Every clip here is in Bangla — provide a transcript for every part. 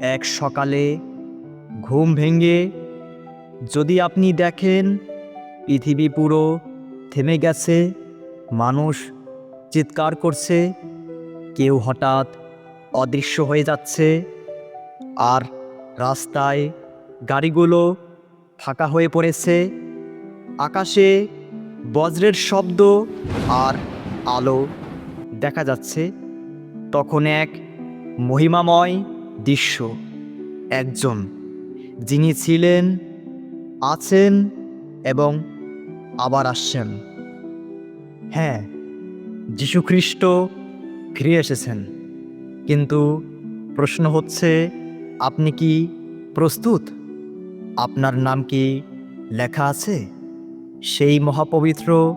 এক সকালে ঘুম ভেঙে যদি আপনি দেখেন পৃথিবী পুরো থেমে গেছে, মানুষ চিৎকার করছে, কেউ হঠাৎ অদৃশ্য হয়ে যাচ্ছে আর রাস্তায় গাড়িগুলো ফাঁকা হয়ে পড়েছে, আকাশে বজ্রের শব্দ আর আলো দেখা যাচ্ছে, তখন এক মহিমাময় দৃশ্য, একজন, যিনি ছিলেন, আছেন এবং আবার আসছেন। হ্যাঁ যীশুখ্রিস্ট ফিরে এসেছেন। কিন্তু প্রশ্ন হচ্ছে, আপনি কি প্রস্তুত? আপনার নাম কি লেখা আছে? সেই মহাপবিত্র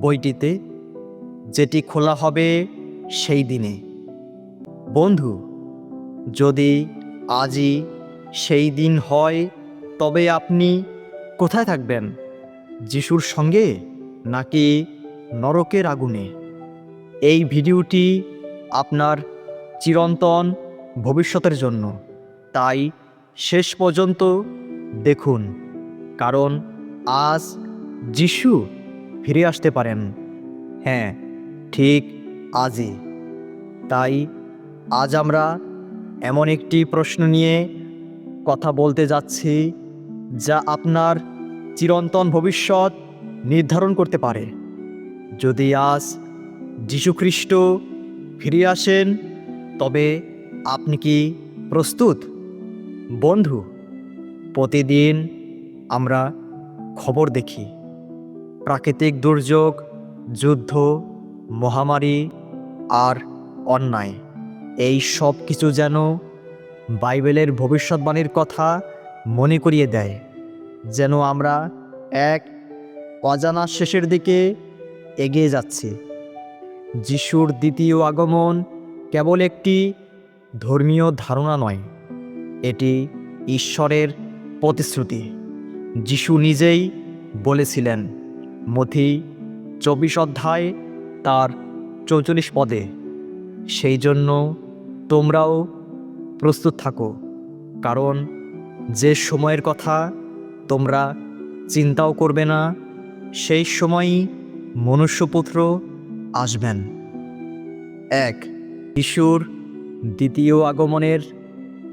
বইটিতে, যেটি খোলা হবে সেই দিনে। বন্ধু যদি আজই সেই দিন হয়, তবে আপনি কোথায় থাকবেন? যিশুর সঙ্গে নাকি নরকের আগুনে? এই ভিডিওটি আপনার চিরন্তন ভবিষ্যতের জন্য। তাই শেষ পর্যন্ত দেখুন, কারণ আজ যিশু ফিরে আসতে পারেন। হ্যাঁ ঠিক আজই। তাই আজ আমরা এমন একটি প্রশ্ন নিয়ে কথা বলতে যাচ্ছি, যা আপনার চিরন্তন ভবিষ্যৎ নির্ধারণ করতে পারে। যদি আজ যীশুখ্রিস্ট ফিরে আসেন, তবে আপনি কি প্রস্তুত? বন্ধু, প্রতিদিন আমরা খবর দেখি। প্রাকৃতিক দুর্যোগ, যুদ্ধ, মহামারী আর অন্যায়। এই সব কিছু যেন বাইবেলের ভবিষ্যৎবাণীর কথা মনে করিয়ে দেয়, যেন আমরা এক অজানা শেষের দিকে এগিয়ে যাচ্ছি। যিশুর দ্বিতীয় আগমন কেবল একটি ধর্মীয় ধারণা নয়, এটি ঈশ্বরের প্রতিশ্রুতি। যিশু নিজেই বলেছিলেন মথি চব্বিশ অধ্যায় তার চৌচল্লিশ পদে, সেই জন্য তোমরাও প্রস্তুত থাকো, কারণ যে সময়ের কথা তোমরা চিন্তাও করবে না, সেই সময়ই মনুষ্যপুত্র আসবেন। এক যিশুর দ্বিতীয় আগমনের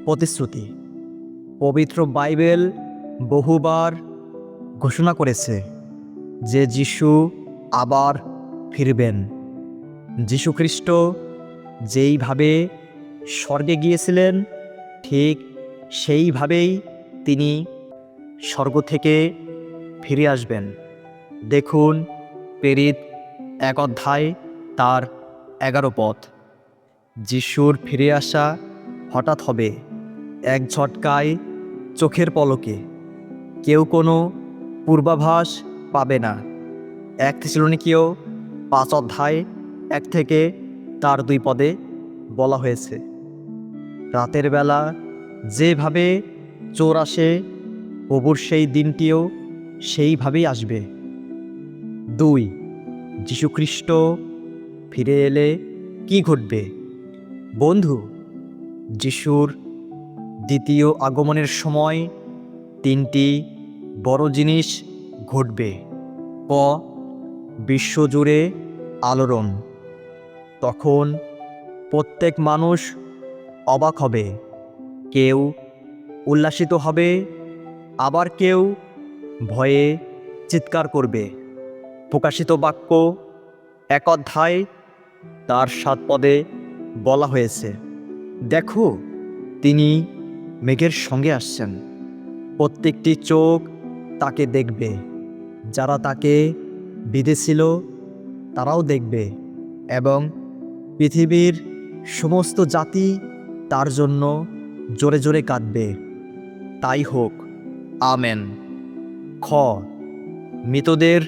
প্রতিশ্রুতি। পবিত্র বাইবেল বহুবার ঘোষণা করেছে যে যিশু আবার ফিরবেন। যীশুখ্রিস্ট যেইভাবে স্বর্গে গিয়েছিলেন, ঠিক সেইভাবেই তিনি স্বর্গ থেকে ফিরে আসবেন। দেখুন, প্রেরিত এক অধ্যায়, তার এগারো পথ। যিশুর ফিরে আসা হঠাৎ হবে, এক ঝটকায় চোখের পলকে। কেউ কোনো পূর্বাভাস পাবে না। এক থিসলনিকীয় পাঁচ অধ্যায়, এক থেকে তার দুই পদে বলা হয়েছে। রাতের বেলা যেভাবে চোর আসে প্রভুর সেই দিনটিও সেইভাবেই আসবে। দুই যীশুখ্রিস্ট ফিরে এলে কি ঘটবে? বন্ধু, যিশুর দ্বিতীয় আগমনের সময় তিনটি বড় জিনিস ঘটবে। ক, বিশ্বজুড়ে আলোড়ন। তখন প্রত্যেক মানুষ অবাক হবে। কেউ উল্লাসিত হবে, আবার কেউ ভয়ে চিৎকার করবে। প্রকাশিত বাক্য এক অধ্যায় তার সাত পদে বলা হয়েছে। দেখো, তিনি মেঘের সঙ্গে আসছেন। প্রত্যেকটি চোখ তাকে দেখবে। যারা তাকে বিধেছিল, তারাও দেখবে। এবং পৃথিবীর সমস্ত জাতি তার জন্য জোরে জোরে কাঁদবে। তাই হোক, আমেন। খ, মৃতদের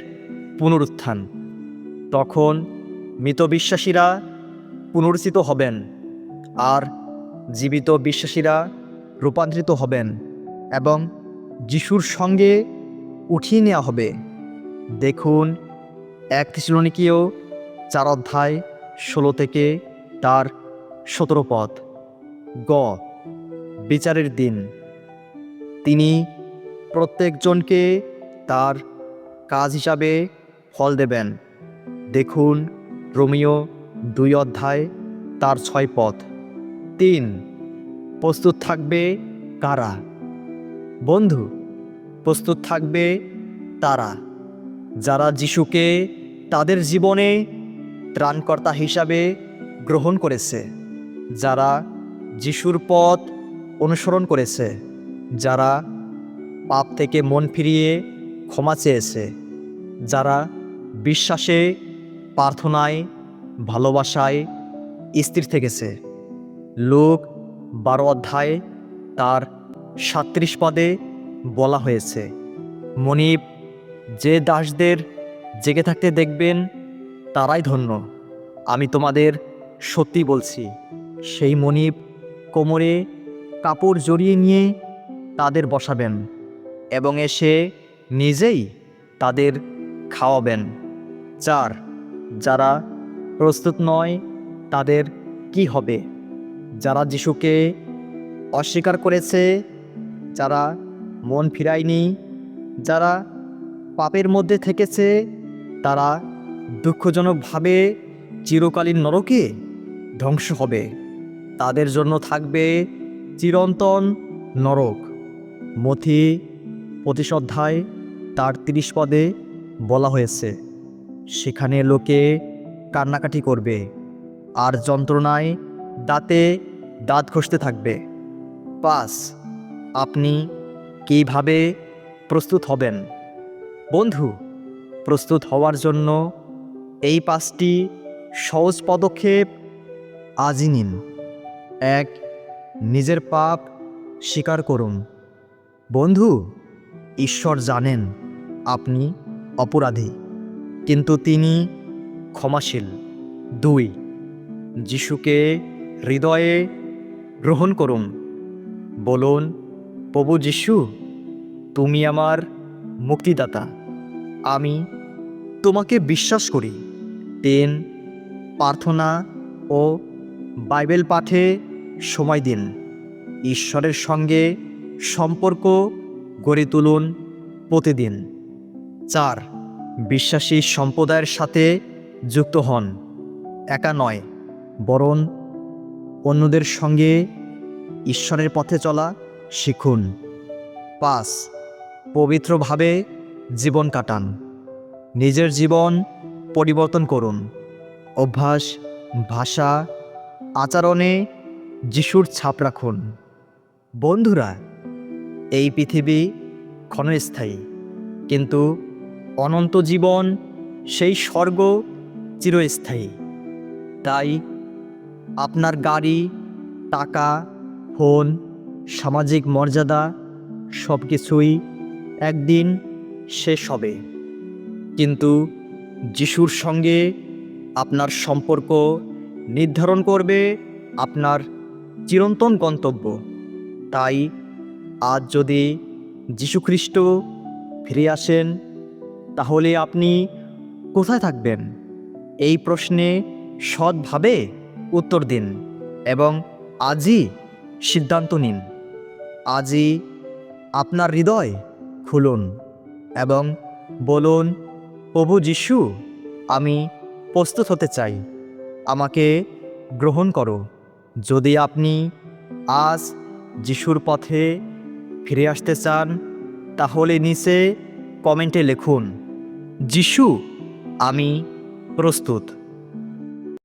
পুনরুত্থান। তখন মৃত বিশ্বাসীরা পুনরুত্থিত হবেন আর জীবিত বিশ্বাসীরা রূপান্তরিত হবেন এবং যিশুর সঙ্গে উঠিয়ে নেওয়া হবে। দেখুন, এক থিসলনিকীয় চার অধ্যায় ষোলো থেকে তার সতেরো পদ গ, বিচারের দিন। তিনি প্রত্যেকজনকে তার কাজ হিসাবে ফল দেবেন। দেখুন, রোমিও দুই অধ্যায়, তার ছয় পথ। তিন, প্রস্তুত থাকবে কারা? বন্ধু, প্রস্তুত থাকবে তারা, যারা যিশুকে তাদের জীবনে ত্রাণকর্তা হিসাবে গ্রহণ করেছে, যারা যিশুর পথ অনুসরণ করেছে, যারা পাপ থেকে মন ফিরিয়ে ক্ষমা চেয়েছে, যারা বিশ্বাসে, প্রার্থনায়, ভালোবাসায় স্থির থেকেছে। লোক বারো অধ্যায় তার সাত্রিশ পদে বলা হয়েছে, মনিব, যে দাসদের জেগে থাকতে দেখবেন, তারাই ধন্য। আমি তোমাদের সত্যি বলছি। সেই মনিব কোমরে কাপড় জড়িয়ে নিয়ে তাদের বসাবেন এবং এসে নিজেই তাদের খাওয়াবেন। চার, যারা প্রস্তুত নয়, তাদের কি হবে? যারা যিশুকে অস্বীকার করেছে, যারা মন ফিরায়নি, যারা পাপের মধ্যে থেকেছে, তারা দুঃখজনকভাবে চিরকালীন নরকে ধ্বংস হবে। তাদের জন্য থাকবে চিরন্তন নরক। মথি অধ্যায়, তার তিরিশ পদে বলা হয়েছে, সেখানে লোকে কান্নাকাটি করবে, আর যন্ত্রণায় দাঁতে দাঁত ঘষতে থাকবে। পাস আপনি কীভাবে প্রস্তুত হবেন? বন্ধু, প্রস্তুত হওয়ার জন্য এই পাঁচটি সহজ পদক্ষেপ আজই নিন। এক, নিজের পাপ স্বীকার করুন। বন্ধু, ঈশ্বর জানেন আপনি অপরাধী, কিন্তু তিনি ক্ষমাশীল। দুই, যিশুকে হৃদয়ে গ্রহণ করুন। বলুন, প্রভু যিশু, তুমি আমার মুক্তিদাতা। আমি তোমাকে বিশ্বাস করি। তিন, প্রার্থনা ও বাইবেল পাঠে সময় দিন। ঈশ্বরের সঙ্গে সম্পর্ক গড়ে তুলুন প্রতিদিন। চার, বিশ্বাসী সম্প্রদায়ের সাথে যুক্ত হন। একা নয়, বরং অন্যদের সঙ্গে ঈশ্বরের পথে চলা শিখুন। পাঁচ, পবিত্রভাবে জীবন কাটান। নিজের জীবন পরিবর্তন করুন। অভ্যাস, ভাষা, আচরণে যিশুর ছাপ রাখুন। বন্ধুরা, এই পৃথিবী ক্ষণস্থায়ী, কিন্তু অনন্ত জীবন সেই স্বর্গ চিরস্থায়ী। তাই আপনার গাড়ি, টাকা, ফোন, সামাজিক মর্যাদা সব কিছুই একদিন শেষ হবে। কিন্তু যিশুর সঙ্গে আপনার সম্পর্ক নির্ধারণ করবে আপনার চিরন্তন গন্তব্য। তাই আজ যদি যীশুখ্রিস্ট ফিরে আসেন, তাহলে আপনি কোথায় থাকবেন? এই প্রশ্নে সৎভাবে উত্তর দিন এবং আজই সিদ্ধান্ত নিন। আজই আপনার হৃদয় খুলুন এবং বলুন, প্রভু যিশু, আমি প্রস্তুত হতে চাই। আমাকে গ্রহণ করো। যদি আপনি আজ যিশুর পথে ফিরে আসতে চান, তাহলে নিচে কমেন্টে লিখুন, যিশু, আমি প্রস্তুত।